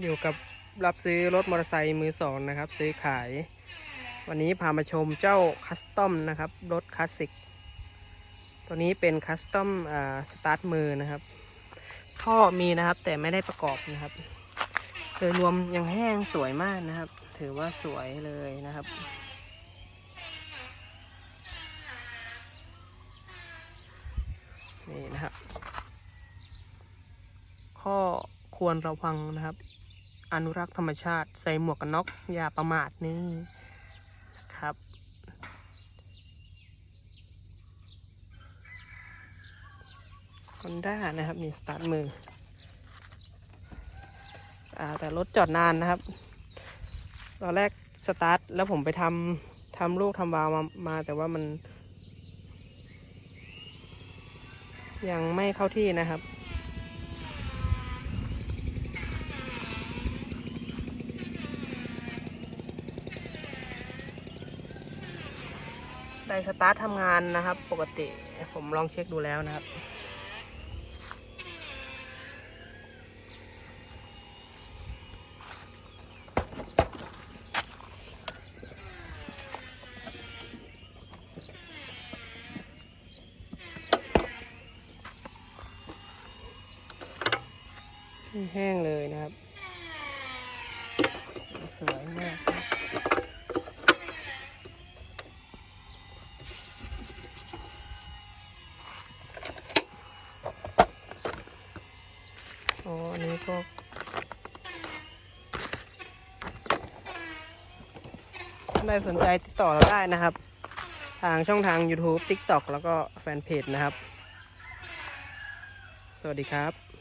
อยู่กับรับซื้อรถมอเตอร์ไซค์มือสองนะครับ ซื้อขาย วันนี้พามาชมเจ้าคัสตอมนะครับ รถคลาสสิก ตัวนี้เป็นคัสตอมสตาร์ทมือนะครับ ท่อมีนะครับแต่ไม่ได้ประกอบนะครับ โดยรวมยังแห้งสวยมากนะครับ ถือว่าสวยเลยนะครับนี่นะครับ ข้อควรระวังนะครับ อนุรักษ์ธรรมชาติ ใส่หมวกกันน็อกอย่าประมาทนี่นะครับฮอนด้านะครับมีสตาร์ทมืออ่าแต่รถจอดนานนะครับ ตอนแรกสตาร์ทแล้วผมไปทำทำลูกทำวาวมามาแต่ว่ามัน ยังไม่เข้าที่นะครับ ได้สตาร์ททำงานนะครับ ปกติผมลองเช็คดูแล้วนะครับ แห้งเลยนะครับ สวยมาก อ๋อ อันนี้ก็ท่านใดสนใจติดต่อเราได้นะครับ ทางช่องทาง YouTube TikTok แล้วก็แฟนเพจนะครับ สวัสดีครับ